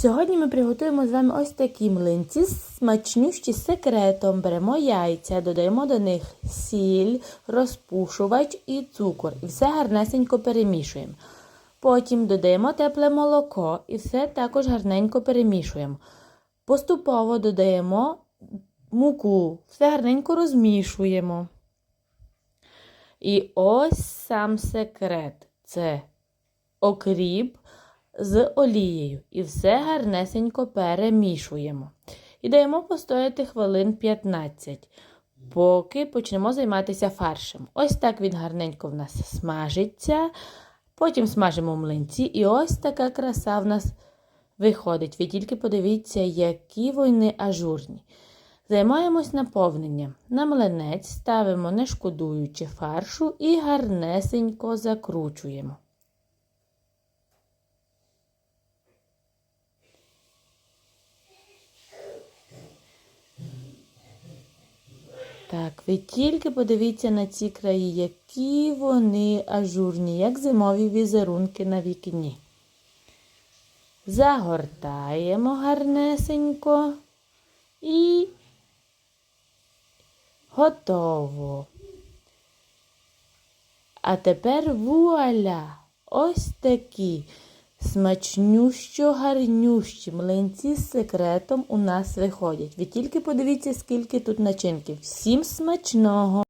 Сьогодні ми приготуємо з вами ось такі млинці, смачнющі з секретом. Беремо яйця, додаємо до них сіль, розпушувач і цукор. І все гарнесенько перемішуємо. Потім додаємо тепле молоко і все також гарненько перемішуємо. Поступово додаємо муку, все гарненько розмішуємо. І ось сам секрет це окріп з олією. І все гарнесенько перемішуємо. І даємо постояти хвилин 15, поки почнемо займатися фаршем. Ось так він гарненько в нас смажиться. Потім смажимо млинці, і ось така краса в нас виходить. Ви тільки подивіться, які вони ажурні. Займаємось наповненням. На млинець ставимо, не шкодуючи фаршу, і гарнесенько закручуємо. Так, ви тільки подивіться на ці краї, які вони ажурні, як зимові візерунки на вікні. Загортаємо гарнесенько і готово. А тепер вуаля! Ось такі смачнющо гарнющі млинці з секретом у нас виходять. Ви тільки подивіться, скільки тут начинки. Всім смачного!